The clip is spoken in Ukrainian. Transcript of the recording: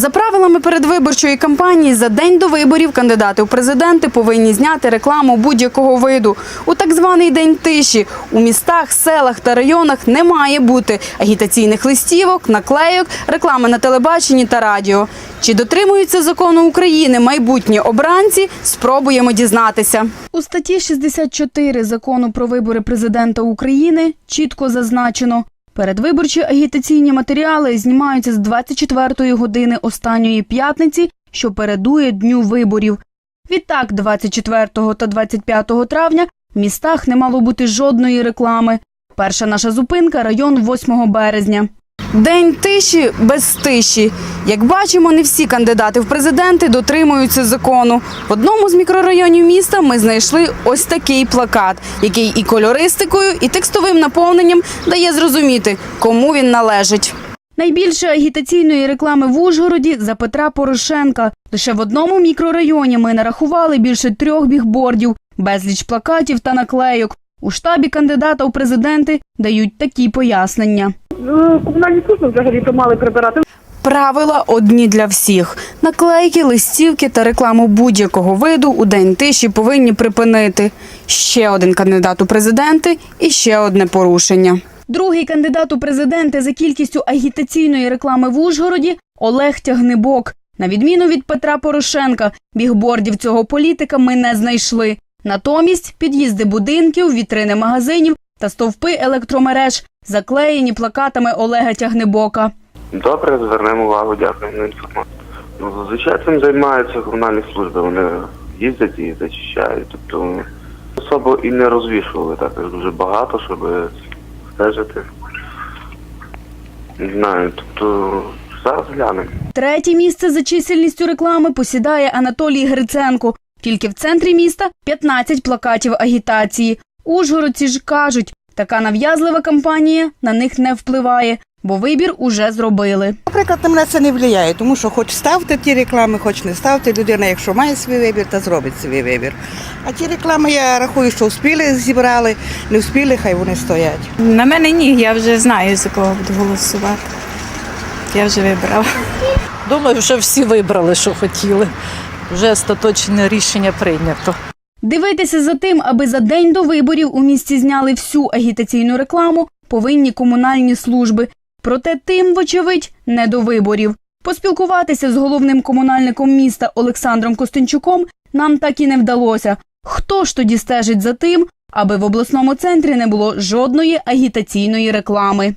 За правилами передвиборчої кампанії за день до виборів кандидати у президенти повинні зняти рекламу будь-якого виду. У так званий день тиші у містах, селах та районах не має бути агітаційних листівок, наклейок, реклами на телебаченні та радіо. Чи дотримуються закону України майбутні обранці? Спробуємо дізнатися. У статті 64 закону про вибори президента України чітко зазначено. Передвиборчі агітаційні матеріали знімаються з 24-ї години останньої п'ятниці, що передує дню виборів. Відтак, 24 та 25 травня в містах не мало бути жодної реклами. Перша наша зупинка район 8 березня. День тиші без тиші. Як бачимо, не всі кандидати в президенти дотримуються закону. В одному з мікрорайонів міста ми знайшли ось такий плакат, який і кольористикою, і текстовим наповненням дає зрозуміти, кому він належить. Найбільше агітаційної реклами в Ужгороді за Петра Порошенка. Лише в одному мікрорайоні ми нарахували більше трьох бігбордів, безліч плакатів та наклейок. У штабі кандидата у президенти дають такі пояснення. Ну, Комунальні служби взагалі то мали прибирати. Правила одні для всіх. Наклейки, листівки та рекламу будь-якого виду у день тиші повинні припинити. Ще один кандидат у президенти і ще одне порушення. Другий кандидат у президенти за кількістю агітаційної реклами в Ужгороді Олег Тягнебок. На відміну від Петра Порошенка, бігбордів цього політика ми не знайшли. Натомість під'їзди будинків, вітрини магазинів та стовпи електромереж заклеєні плакатами Олега Тягнебока. Добре, звернемо увагу, дякуємо за інформацію. Ну, зазвичай цим займаються комунальні служби, вони їздять і зачищають. Тобто особо і не розвішували також дуже багато, щоб стежити. Не знаю, тобто зараз глянемо. Третє місце за чисельністю реклами посідає Анатолій Гриценко. Тільки в центрі міста 15 плакатів агітації. Ужгородці ж кажуть, така нав'язлива кампанія на них не впливає, бо вибір уже зробили. Наприклад, на мене це не впливає, тому що хоч ставте ті реклами, хоч не ставте. Людина, якщо має свій вибір, то зробить свій вибір. А ті реклами я рахую, що успіли, зібрали, не успіли, хай вони стоять. На мене ні, я вже знаю, за кого буду голосувати. Я вже вибрала. Думаю, що всі вибрали, що хотіли. Вже остаточне рішення прийнято. Дивитися за тим, аби за день до виборів у місті зняли всю агітаційну рекламу, повинні комунальні служби. Проте тим, вочевидь, не до виборів. Поспілкуватися з головним комунальником міста Олександром Костенчуком нам так і не вдалося. Хто ж тоді стежить за тим, аби в обласному центрі не було жодної агітаційної реклами?